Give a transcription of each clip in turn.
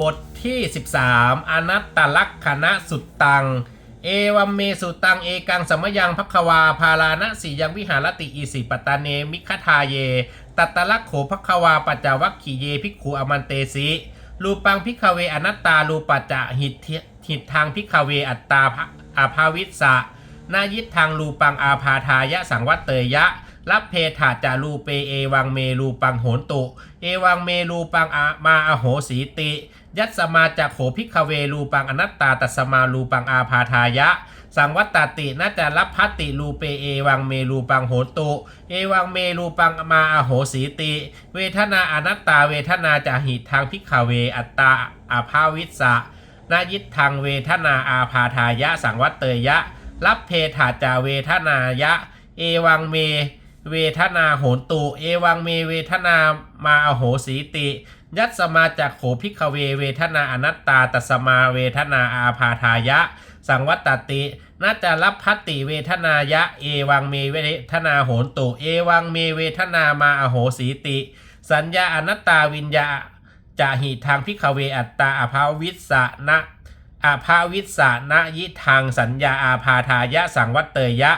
บทที่ 13 อนัตตลักษณะสุดตัง เอวัมเมสุตัง เอกังสมยังพักวา พาราณสียังวิหารติอีสิปตาเน มิคทาเย ตัตตลักโขพักวาปัจจวัคคีเยพิกขุอมันเตสิรูปังพิกเวอนัตตารูปัจจะหิตทหิตทางพิกเวอัตตาอาภาวิสะนายิตทางรูปังอาพาทายะสังวัตเตยะ รับเพถาจารูเปเอวังเมรูปังโหนตุ เอวังเมรูปังอามาอโหสีติ ยัตสมาจากโขพิกเวรูปังอนัตตาตัสมารูปังอาพาทายะ สังวัตตติน่าจะรับพัตติรูเปเอวังเมรูปังโหตุ เอวังเมรูปังมาอโหสีติ เวทนาอนัตตาเวทนาจะหิตทางพิกเวอัตตาอาภาวิสสะนายิตทางเวทนาอาพาทายะ สังวัตเตยะ รับเพถาจาเวทนายะ เอวังเม เวทนาโหนตุเอวังเมเวทนามาอโหสีติ ยัตสมาจากโขพิกเวเวทนาอนัตตาตัสมาเวทนาอาพาทายะ สังวัตติน่าจะรับพัตติเวทนายะ เอวังเมเวทนาโหนตุ เอวังเมเวทนามาอโหสีติ สัญญาอนัตตาวิญญาจะหิทางพิกเวอัตตาอภาวิสนะอาภาวิสนะยิทางสัญญาอาพาทายะสังวัตเตยะ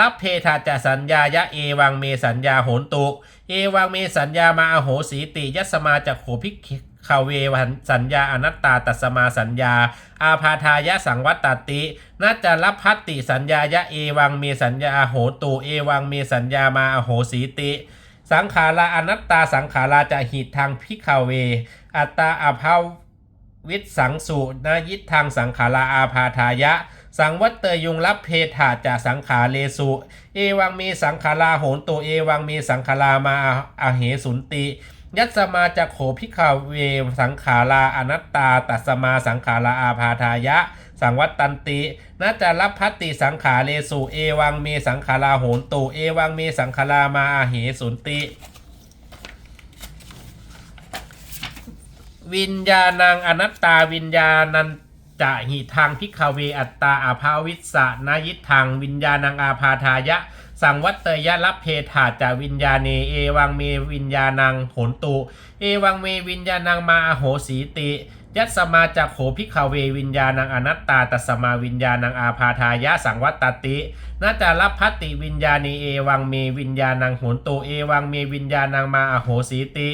รับเพทาจะสัญญายะเอวังเมสัญญาโหนตุเอวังเมสัญญามาอโหสีติยัสมาจากโขพิกขเวสัญญาอนัตตาตัสมาสัญญา อาพาทายะสังวัตตติน่าจะรับพัตติสัญญายะเอวังเมสัญญาโหตุเอวังเมสัญญามาอโหสีติ สังขาราอนัตตาสังขาราจะหิตทางพิกเว อัตตาอภาว ตสังสุนายิทางสังขาราอาพาทายะ สังวัตเตยุงรับเพถาจากสังขาเลสุ เอวังมีสังขาราโหนตัวเอวังมีสังขารามาอาเหสุนติ ยัตสมาจากโขพิกาเวสังขาราอนัตตา ตัสมาสังขาราอาพาทายะ สังวัตตันติน่าจะรับพัตติสังขาเลสุ เอวังมีสังขาราโหนตุเอวังมีสังขารามาอาเหสุนติ วิญญาณังอนัตตาวิญญาณันจะหิทางพิกเวอัตตาอาภาวิสะนายิทางวิญญาณังอาพาทายะ สังวัตเตยะรับเพถาจาวิญญาเนเอวังเมวิญญาณังโหนตุ เอวังเมวิญญาณังมาอโหสีติยัตสมาจากโขพิกเววิญญาณังอนัตตาตัสมาวิญญาณังอาพาทายะสังวัตติน่าจะรับพัตติวิญญาณีเอวังเมวิญญาณังโหนตุเอวังเมวิญญาณังมาอโหสีติ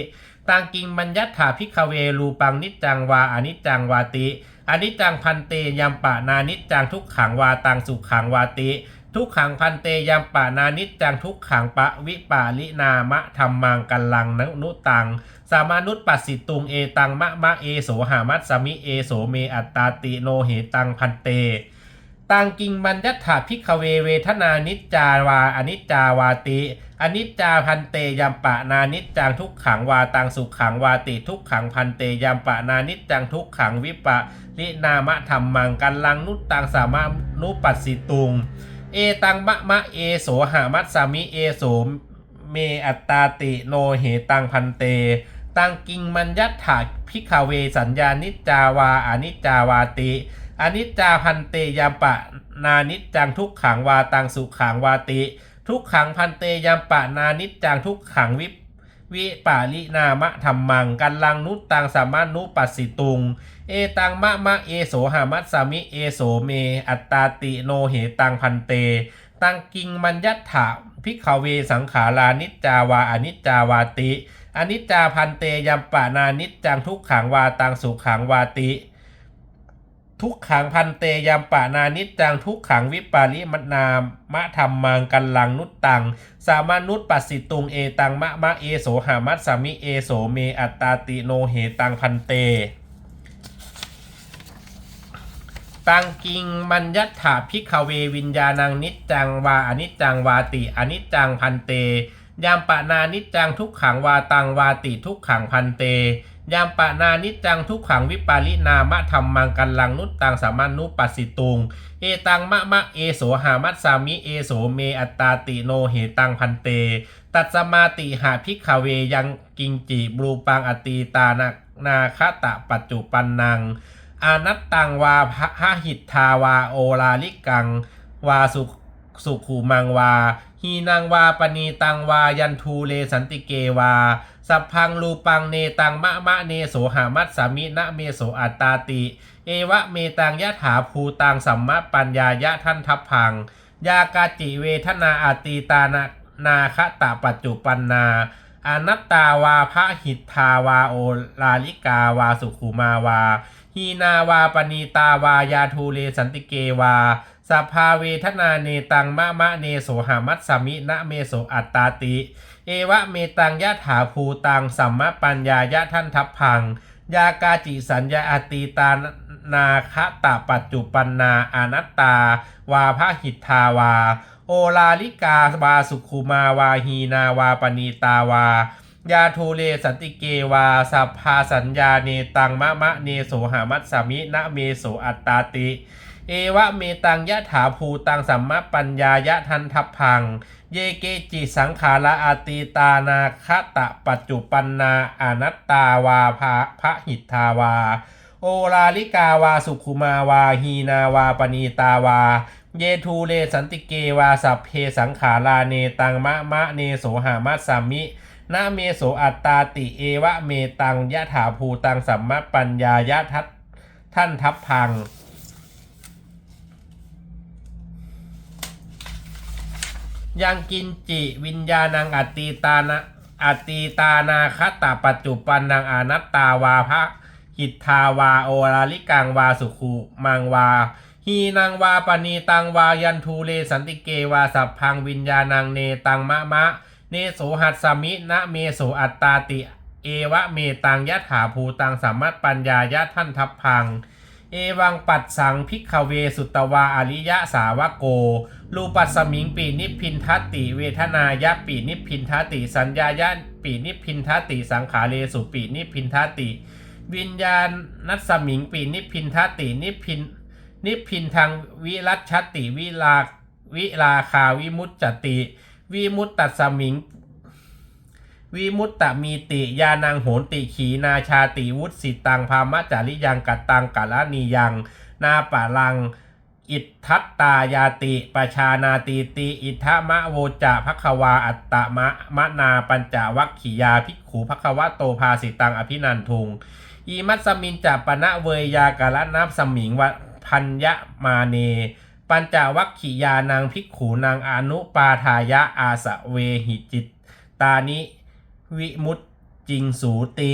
ตังกิงบัญญัตถาพิกเวรูปังนิจจังวาอนิจจังวาติอนิจจังพันเตยัมปะนานิจจังทุกขังวาตังสุขังวาติ ทุกขังพันเตยัมปะนานิจจังทุกขังปะวิปาลินามะธรรมังกัลลังนนุตัง สามานุตปัสสิตุงเอตังมะมะเอโสหามัตสมิเอโสเมอัตตาติโนเหตังพันเต ตังกิงบัญญัตถาพิกเวเวทนานิจจาวาอนิจจาวาติอนิจจาพันเตยัมปะนานิจจังทุกขังวาตังสุขังวาติทุกขังพันเตยัมปะนานิจจังทุกขังวิปะลินามะธรรมังกันลังนุตตังสามานุปัสสิตุง เอตังมะมะเอโสหามัตสามิเอโสเมอัตตาติโนเหตังพันเตตังกิงมัญญัตถาพิกเวสัญญานิจจาวาอนิจจาวาติ อนิจจาพันเตยามปะนานิจจังทุกขังวาตังสุขังวาติ ทุกขังพันเตยามปะนานิจจังทุกขังวิปวิปาลินามะธรรมังกันลังนุตตังสามานุปัสสิตุง เอตังมะมะเอโสหามัตสามิเอโสเม อัตตาติโนเหตังพันเต ตังกิงมัญญัตถาพิกเวสังขารานิจจาวาอนิจจาวาติอนิจจาพันเตยัมปะนานิจจังทุกขังวาตังสุขังวาติ ทุกขังพันเตยัมปะนานิจจังทุกขังวิปาลิมนามะธรรมมังกันลังนุตตัง สามานุตปัสสิตุงเอตังมะมะเอโสหามัตสามิเอโสเมอัตตาติโนเหตังพันเต ตังกิงมัญญัตถาพิกเววิญญาณังนิจจังวาอนิจจังวาติอนิจจังพันเต ยามปะนานิจจังทุกขังวาตังวาติทุกขังพันเต ยามปะนานิจังทุกขังวิปาลินามะธรรมังกันลังนุตตังสามานุปัสสิตุง เอตังมะมะเอโสหามัตสามิเอโสเมอัตตาติโนเหตังพันเต ตัดสมาติหาพิกเวยังกิงจิบรูปังอตีตานานาคตะปัจจุปันนัง อานัตตังวาพะหิตทาวาโอลาลิกัง วาสุสุขูมังวาฮีนางวาปณีตังวายันทูเลสันติเกวา สัพพังลูปังเนตังมะมะเนโสหามัตสามินะเมโสอัตตาติ เอวะเมตังยะถาภูตังสัมมะปัญญายะท่านทัพพัง ยากาจิเวทนาอาตีตานานาคตาปัจจุปันนาอนัตตาวาพระหิทธาวาโอลาลิกาวาสุขุมาวาฮีนาวาปณีตาวายาทูเลสันติเกวา สภาเวทนาเนตังมะมะเนโสหามัตสมินะเมโสอัตตาติ เอวะเมตังยะถาภูตังสัมมะปัญญายะท่านทัพพัง ยากาจิสัญญาอตีตานาคตาปัจจุปันนาอนัตตา วาพหิทาวา โอลาลิกาวาสุขุมาวาฮีนาวาปณีตาวายาทูเลสันติเกวาสัพพาสัญญาเนตังมะมะเนโสหามัตสมินะเมโสอัตตาติ เอวะเมตังยะถาภูตังสัมมปัญญายะทันทัพพัง เยเกจิสังขาราอาตีตานาคตะปัจจุปันนาอนัตตาวาภาพระหิทาวา โอลาลิกาวาสุขุมาวาฮีนาวาปณีตาวา เยทูเลสันติเกวาสัพเพสังขาราเนตังมะมะเนโสหามัสสามินาเมโสอัตตาติเอวะเมตังยะถาภูตังสัมมปัญญายะทัตท่านทัพพัง ยังกินจิวิญญาณังอตตีตานะอตตีตานาคตาปัจจุปันนังอนัตตาวาพระหิทธาวาโอลาลิกังวาสุขุมังวาฮีนังวาปณีตังวายันทูเลสันติเกวาสัพพังวิญญาณังเนตังมะมะ เนโสหัสสมินะเมโสอัตตาติ เอวะเมตังยะถาภูตังสัมมัตปัญญายะท่านทัพพัง เอวังปัดสังพิกเวสุตตวาอริยะสาวโก รูปัสมิงปีนิพินทัตติเวทนายะปีนิพินทัตติ สัญญายะปีนิพินทัตติสังขาเรสุปีนิพินทัตติวิญญาณนัสสมิงปีนิพินทัตตินิพินนิพินทางวิรัชติวิลาวิลาคาวิมุตจติ วิมุตตัสสมิง วิมุตตมีติยานังโหนติขีนาชาติวุตสิตังพามะจาริยังกัตตังกัลานียัง นาปะลัง อิทัตตายาติปชานาติติ อิทธมะโวจะภควาอัตตะมะมะนาปัญจวัคขียาภิกขูภควะโตภาสิตังอภินันทุงอีมัสสมินจะปณะเวยากาละนับสมิงวะพัญญมาเน ปัญจวัคขียานางภิกขูนางอนุปาทายะอาสะเวหิจิตตานิ วิมุตติจิงสูติ